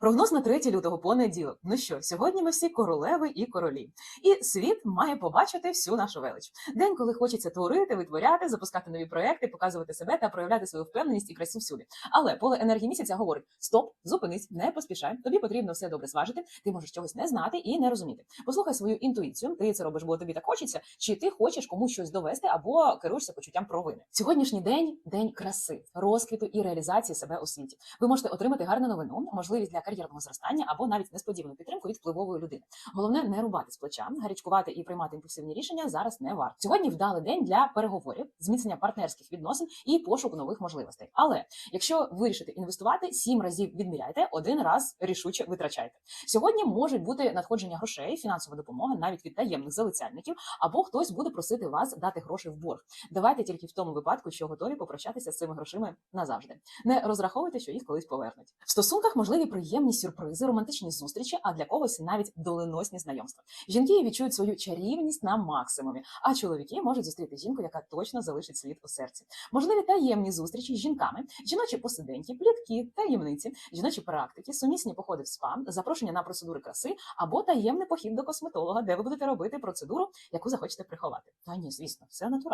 Прогноз на 3 лютого понеділок. Ну що, сьогодні ми всі королеви і королі, і світ має побачити всю нашу велич. День, коли хочеться творити, витворяти, запускати нові проекти, показувати себе та проявляти свою впевненість і красу всюди. Але поле енергії місяця говорить: стоп, зупинись, не поспішай. Тобі потрібно все добре зважити. Ти можеш чогось не знати і не розуміти. Послухай свою інтуїцію. Ти це робиш, бо тобі так хочеться, чи ти хочеш комусь щось довести або керуєшся почуттям провини. Сьогоднішній день день краси, розквіту і реалізації себе у світі. Ви можете отримати гарну новину, можливість для кар'єрного зростання або навіть несподівану підтримку від впливової людини. Головне не рубати з плеча, гарячкувати і приймати імпульсивні рішення зараз не варто. Сьогодні вдалий день для переговорів, зміцнення партнерських відносин і пошуку нових можливостей. Але якщо вирішите інвестувати, сім разів відміряйте, один раз рішуче витрачайте. Сьогодні можуть бути надходження грошей, фінансова допомога навіть від таємних залицяльників, або хтось буде просити вас дати гроші в борг. Давайте тільки в тому випадку, що готові попрощатися з цими грошима назавжди. Не розраховуйте, що їх колись повернуть. В стосунках можливі приємні сюрпризи, романтичні зустрічі, а для когось навіть доленосні знайомства. Жінки відчують свою чарівність на максимумі, а чоловіки можуть зустріти жінку, яка точно залишить слід у серці. Можливі таємні зустрічі з жінками, жіночі посиденьки, плітки, таємниці, жіночі практики, сумісні походи в спа, запрошення на процедури краси або таємний похід до косметолога, де ви будете робити процедуру, яку захочете приховати. Та ні, звісно, все натурально.